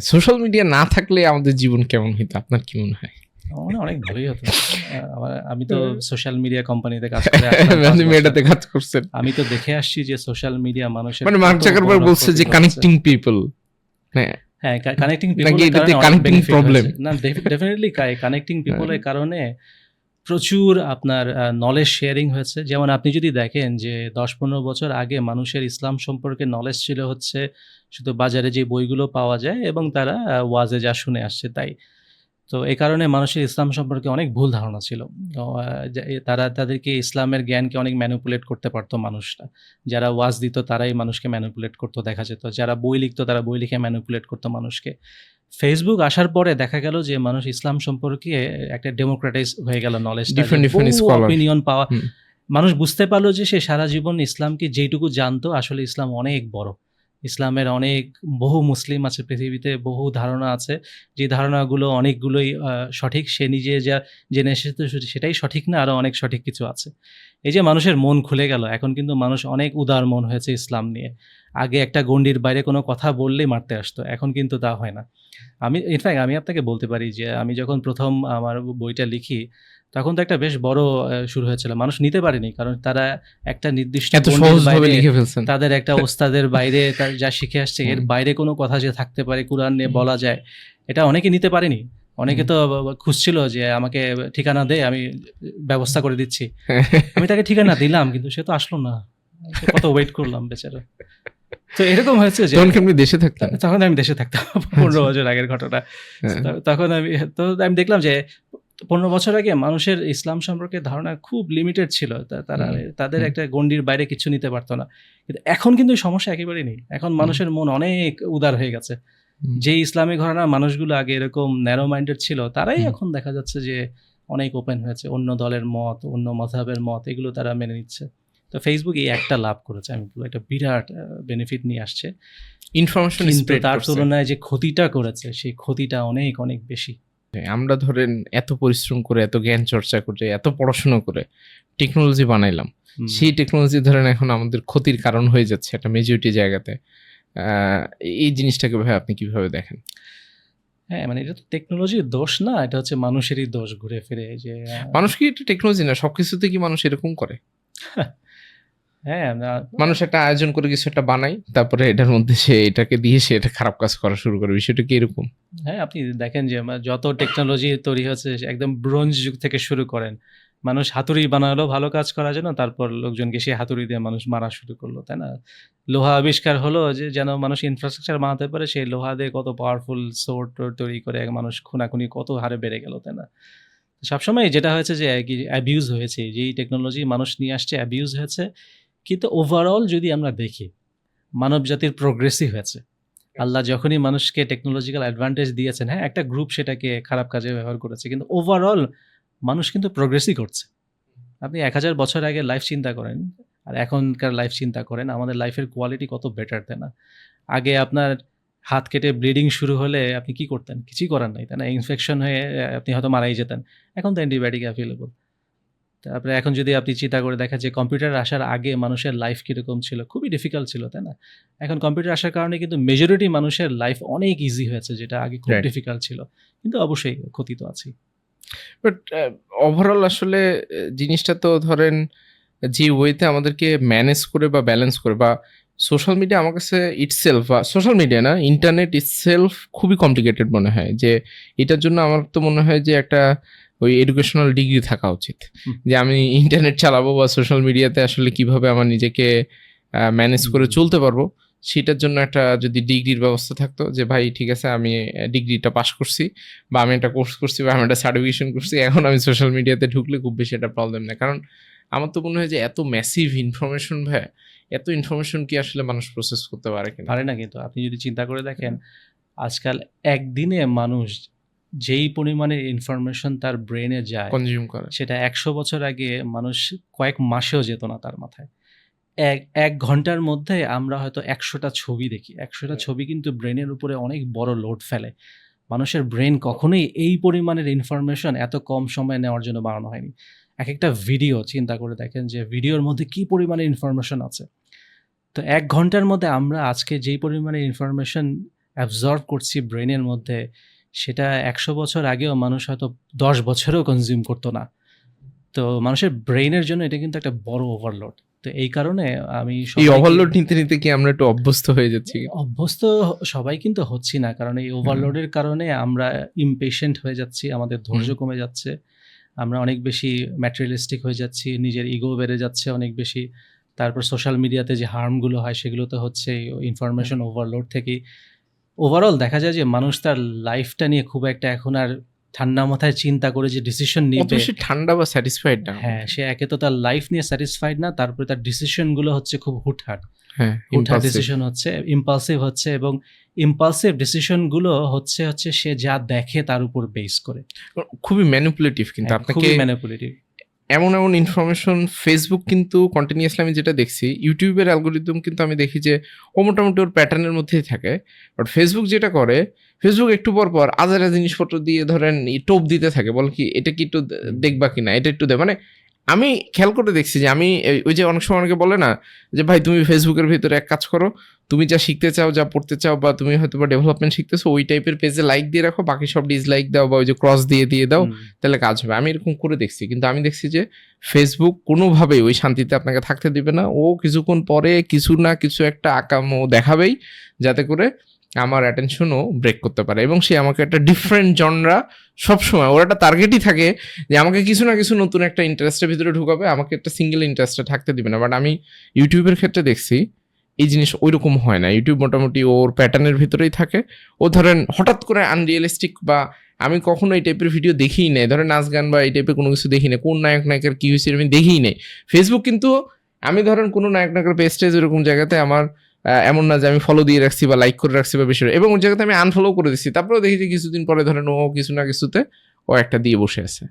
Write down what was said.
Social media না থাকলে আমাদের জীবন কেমন হইতো? আপনার কি মনে হয়? অনেক ভালোই হতো। আমি তো সোশ্যাল মিডিয়া কোম্পানিতে কাজ করে আপনি। কাজ করছেন। আমি তো দেখে আসছি যে সোশ্যাল মিডিয়া মানুষের মানে মার্ক জাকারবার্গ বলছে যে কানেক্টিং পিপল হ্যাঁ হ্যাঁ কানেক্টিং পিপল কানেক্টিং প্রবলেম না ডেফিনেটলি কানেক্টিং পিপলের কারণে প্রচুর আপনার নলেজ শেয়ারিং হয়েছে। যেমন আপনি যদি দেখেন যে দশ পনেরো বছর আগে মানুষের ইসলাম সম্পর্কে নলেজ ছিল হচ্ছে, শুধু বাজারে যে বইগুলো পাওয়া যায় এবং তারা ওয়াজে যা শুনে আসছে তাই। তো এই কারণে মানুষের ইসলাম সম্পর্কে অনেক ভুল ধারণা ছিল। তারা তাদেরকে ইসলামের জ্ঞানকে অনেক ম্যানুপুলেট করতে পারতো মানুষরা। যারা ওয়াজ দিত তারাই মানুষকে ম্যানুপুলেট করতো দেখা যেত। যারা বই লিখতো তারা বই লিখে ম্যানুপুলেট করতো মানুষকে। ফেসবুক আসার পরে দেখা গেল যে মানুষ ইসলাম সম্পর্কে একটা ডেমোক্রেটাইজ হয়ে গেল নলেজ. অপিনিয়ন পাওয়া মানুষ বুঝতে পারল যে সে সারা জীবন ইসলামকে যেইটুকু জানতো আসলে ইসলাম অনেক বড়। ইসলামের অনেক, বহু মুসলিম আছে পৃথিবীতে, বহু ধারণা আছে। যে ধারণাগুলো অনেকগুলোই সঠিক, সে নিজে যা জেনে এসেছে সেটাই সঠিক না আরও অনেক সঠিক কিছু আছে। এই যে মানুষের মন খুলে গেল, এখন কিন্তু মানুষ অনেক উদার মন হয়েছে ইসলাম নিয়ে। আগে একটা গণ্ডির বাইরে কোনো কথা বললেই মারতে আসতো, এখন কিন্তু তা হয় না। আমি ইনফ্যাক্ট আমি আপনাকে বলতে পারি যে, আমি যখন প্রথম আমার বইটা লিখি তখন তো একটা বেশ বড় শুরু হয়েছিল। মানুষ নিতে পারেনি কারণ তারা একটা নির্দিষ্ট তাদের একটা ওস্তাদের বাইরে যা শিখে আসছে এর বাইরে কোনো কথা যে থাকতে পারে কোরআন নিয়ে বলা যায় এটা অনেকে নিতে পারেনি। অনেকে তো খুঁজছিল যে আমাকে ঠিকানা দে আমি ব্যবস্থা করে দিচ্ছি। আমি তাকে ঠিকানা দিলাম কিন্তু সে তো আসলো না। কত ওয়েট করলাম বেচারা। তো এরকম হয়েছে যে তখন আপনি দেশে থাকতেন? তখন আমি দেশে থাকতাম পনেরো বছর আগের ঘটনা। হ্যাঁ। তখন আমি তো আমি দেখলাম যে পনেরো বছর আগে মানুষের ইসলাম সম্পর্কে ধারণা খুব লিমিটেড ছিল। তারা তাদের একটা গণ্ডির বাইরে কিছু নিতে পারতো না। কিন্তু এখন কিন্তু সমস্যা একেবারেই নেই। এখন মানুষের মন অনেক উদার হয়ে গেছে। যে ইসলামী ঘরানার মানুষগুলো আগে এরকম ন্যারো মাইন্ডেড ছিল তারাই এখন দেখা যাচ্ছে যে অনেক ওপেন হয়েছে। অন্য দলের মত অন্য মজাবের মত এগুলো তারা মেনে নিচ্ছে। তো ফেসবুক এই একটা লাভ করেছে। আমি বলব একটা বিরাট বেনিফিট নিয়ে আসছে। ইনফরমেশন তার তুলনায় যে ক্ষতিটা করেছে সেই ক্ষতিটা অনেক অনেক বেশি। আমরা ধরেন এত পরিশ্রম করে এত জ্ঞান চর্চা করে এত পড়াশোনা করে টেকনোলজি বানাইলাম। সেই টেকনোলজি ধরেন এখন আমাদের ক্ষতির কারণ হয়ে যাচ্ছে একটা মেজরিটি জায়গাতে। আহ, এই জিনিসটাকে ভাই আপনি কীভাবে দেখেন? হ্যাঁ মানে এটা তো টেকনোলজির দোষ না এটা হচ্ছে মানুষেরই দোষ ঘুরে ফিরে যে মানুষ কি এটা টেকনোলজি না সবকিছুতে কি মানুষ এরকম করে? হ্যাঁ মানুষ একটা আয়োজন করে কিছু একটা বানাই তারপরে এটার মধ্যে সে এটাকে দিয়ে সে এটা খারাপ কাজ করা শুরু করে। বিষয়টা কি এরকম? হ্যাঁ আপনি দেখেন যে আমার যত টেকনোলজি তৈরি হচ্ছে একদম ব্রোঞ্জ যুগ থেকে শুরু করেন। মানুষ হাতুড়ি বানালো ভালো কাজ করার জন্য তারপর লোকজনকে সেই হাতুড়ি দিয়ে মানুষ মারা শুরু করল তাই না? লোহা আবিষ্কার হলো যে যেন মানুষ ইনফ্রাস্ট্রাকচার বানাতে পারে সেই লোহা দিয়ে কত পাওয়ারফুল সোর্ট তৈরি করে এক মানুষ খুনাখুনি কত হারে বেড়ে গেল তাই না? সবসময় যেটা হয়েছে যে অ্যাবিউজ হয়েছে। যেই টেকনোলজি মানুষ নিয়ে আসছে অ্যাবিউজ হয়েছে। কিন্তু ওভারঅল যদি আমরা দেখি, মানব জাতির প্রোগ্রেসই হয়েছে। আল্লাহ যখনই মানুষকে টেকনোলজিক্যাল অ্যাডভান্টেজ দিয়েছেন হ্যাঁ একটা গ্রুপ সেটাকে খারাপ কাজে ব্যবহার করেছে, কিন্তু ওভারঅল মানুষ কিন্তু প্রোগ্রেসই করছে। আপনি এক হাজার বছর আগে লাইফ চিন্তা করেন, আর এখনকার লাইফ চিন্তা করেন, আমাদের লাইফের কোয়ালিটি কত বেটার তাই না? আগে আপনার হাত কেটে ব্লিডিং শুরু হলে আপনি কি করতেন? কিছুই করার নাই, তাই না? ইনফেকশন হয়ে আপনি হয়তো মারাই যেতেন। এখন তো অ্যান্টিবায়োটিক অ্যাভেলেবল তারপরে এখন যদি আপনি চিন্তা করে দেখেন যে কম্পিউটার আসার আগে মানুষের লাইফ কীরকম ছিল খুবই ডিফিকাল্ট ছিল তাই না? এখন কম্পিউটার আসার কারণে কিন্তু মেজরিটি মানুষের লাইফ অনেক ইজি হয়েছে যেটা আগে খুব. ডিফিকাল্ট ছিল। কিন্তু অবশ্যই ক্ষতি তো আছেই। বাট ওভারঅল আসলে জিনিসটা তো ধরেন যে ওয়েতে আমাদেরকে ম্যানেজ করে বা ব্যালেন্স করে বা সোশ্যাল মিডিয়া আমার কাছে ইটসেলফ বা সোশ্যাল মিডিয়া না ইন্টারনেট ইটসেলফ খুবই কমপ্লিকেটেড মনে হয়। যে এটার জন্য আমার তো মনে হয় যে একটা ওই এডুকেশনাল ডিগ্রি থাকা উচিত। যে আমি ইন্টারনেট চালাবো বা সোশ্যাল মিডিয়াতে আসলে কীভাবে আমার নিজেকে ম্যানেজ করে চলতে পারব সেটার জন্য একটা যদি ডিগ্রির ব্যবস্থা থাকতো যে ভাই ঠিক আছে আমি ডিগ্রিটা পাশ করছি বা আমি একটা কোর্স করছি বা আমি একটা সার্টিফিকেশন করছি এখন আমি সোশ্যাল মিডিয়াতে ঢুকলে খুব বেশি একটা প্রবলেম নেই। কারণ আমার তো মনে হয় যে এত ম্যাসিভ ইনফরমেশন ভাই এত ইনফরমেশন কি আসলে মানুষ প্রসেস করতে পারে কিনা? পারে না কিন্তু। আপনি যদি চিন্তা করে দেখেন আজকাল একদিনে মানুষ যেই পরিমাণের ইনফরমেশন তার ব্রেনে যায় কনজিউম করে। সেটা একশো বছর আগে মানুষ কয়েক মাসেও যেত না তার মাথায়। এক এক ঘণ্টার মধ্যে আমরা হয়তো একশোটা ছবি দেখি। একশোটা ছবি কিন্তু ব্রেনের উপরে অনেক বড় লোড ফেলে। মানুষের ব্রেন কখনোই এই পরিমাণের ইনফরমেশন এত কম সময় নেওয়ার জন্য বানানো হয়নি। এক একটা ভিডিও চিন্তা করে দেখেন যে ভিডিওর মধ্যে কি পরিমাণে ইনফরমেশন আছে। তো এক ঘণ্টার মধ্যে আমরা আজকে যেই পরিমাণে ইনফরমেশন অ্যাবজর্ব করছি ব্রেনের মধ্যে সেটা একশো বছর আগেও মানুষ হয়তো দশ বছরেও কনজিউম করতো না। তো মানুষের ব্রেইনের জন্য এটা কিন্তু একটা বড় ওভারলোড তো এই কারণে আমি এই ওভারলোড নিতে নিতে কি আমরা একটু অভ্যস্ত হয়ে যাচ্ছি অভ্যস্ত সবাই কিন্তু হচ্ছি না কারণ এই ওভারলোডের কারণে আমরা ইমপেশেন্ট হয়ে যাচ্ছি আমাদের ধৈর্য কমে যাচ্ছে আমরা অনেক বেশি ম্যাটেরিয়ালিস্টিক হয়ে যাচ্ছি নিজের ইগো বেড়ে যাচ্ছে অনেক বেশি। তারপর সোশ্যাল মিডিয়াতে যে হার্মগুলো হয় সেগুলো তো হচ্ছে ইনফরমেশন ওভারলোড থেকে ওভারঅল দেখা যায় যে মানুষ তার লাইফটা নিয়ে খুব একটা এখন আর ঠান্ডা মাথায় চিন্তা করে যে ডিসিশন নিবে। ঠান্ডা বা স্যাটিসফাইড না। হ্যাঁ সে একে তো তার লাইফ নিয়ে স্যাটিসফাইড না তারপরে তার ডিসিশনগুলো হচ্ছে খুব হুটহাট। হ্যাঁ হুটহাট ডিসিশন হচ্ছে ইম্পালসিভ হচ্ছে এবং ইম্পালসিভ ডিসিশনগুলো হচ্ছে হচ্ছে সে যা দেখে তার উপর বেস করে। খুবই ম্যানিপুলেটিভ কিন্তু হ্যাঁ, আপনাকে ম্যানিপুলেটিভ এমন এমন ইনফরমেশন ফেসবুক কিন্তু কন্টিনিউয়াসলি আমি যেটা দেখছি ইউটিউবের অ্যালগোরিদম কিন্তু আমি দেখি যে, ও মোটামুটি ওর প্যাটার্নের মধ্যেই থাকে। বাট ফেসবুক যেটা করে ফেসবুক একটু পর পর আজারা জিনিসপত্র দিয়ে ধরেন টোপ দিতে থাকে। বল কি, এটা কি একটু দেখবা কি না এটা একটু দে মানে আমি খেয়াল করে দেখছি যে আমি ওই যে অনেক সময় অনেকে বলে না যে ভাই তুমি ফেসবুকের ভিতরে এক কাজ করো। তুমি যা শিখতে চাও যা পড়তে চাও বা তুমি হয়তো বা ডেভেলপমেন্ট শিখতেছো ওই টাইপের পেজে লাইক দিয়ে রাখো বাকি সব ডিসলাইক দাও বা ওই যে ক্রস দিয়ে দিয়ে দাও তাহলে কাজ হবে। আমি এরকম করে দেখছি। কিন্তু আমি দেখছি যে ফেসবুক কোনোভাবেই ওই শান্তিতে আপনাকে থাকতে দিবে না। ও কিছুক্ষণ পরে কিছু না কিছু একটা আকামো দেখাবেই যাতে করে আমার অ্যাটেনশনও ব্রেক করতে পারে এবং সে আমাকে একটা ডিফারেন্ট জনরা সবসময়, ওর একটা টার্গেটই থাকে যে আমাকে কিছু না কিছু নতুন একটা ইন্টারেস্টের ভিতরে ঢুকাবে, আমাকে একটা সিঙ্গেল ইন্টারেস্টে থাকতে দিবে না। বাট আমি ইউটিউবের ক্ষেত্রে দেখছি, এই জিনিস ওইরকম হয় না। ইউটিউব মোটামুটি ওর প্যাটার্নের ভিতরেই থাকে। ও ধরেন হঠাৎ করে আনরিয়েলিস্টিক বা আমি কখনো এই টাইপের ভিডিও দেখিই নাই। ধরেন নাচ গান বা এই টাইপের কোনো কিছু দেখি নাই। কোন নায়ক নায়কের কী হয়েছে আমি দেখিই নাই। ফেসবুক কিন্তু আমি ধরেন কোনো নায়ক নায়কের পেজ টেজ এরকম জায়গাতে আমার এমন না যে আমি ফলো দিয়ে রাখছি বা লাইক করে রাখছি বা বেশি এবং ওই জায়গাতে আমি আনফলো করে দিচ্ছি তারপরেও দেখি যে কিছুদিন পরে ধরেন ও কিছু না কিছুতে ও একটা দিয়ে বসে আছে।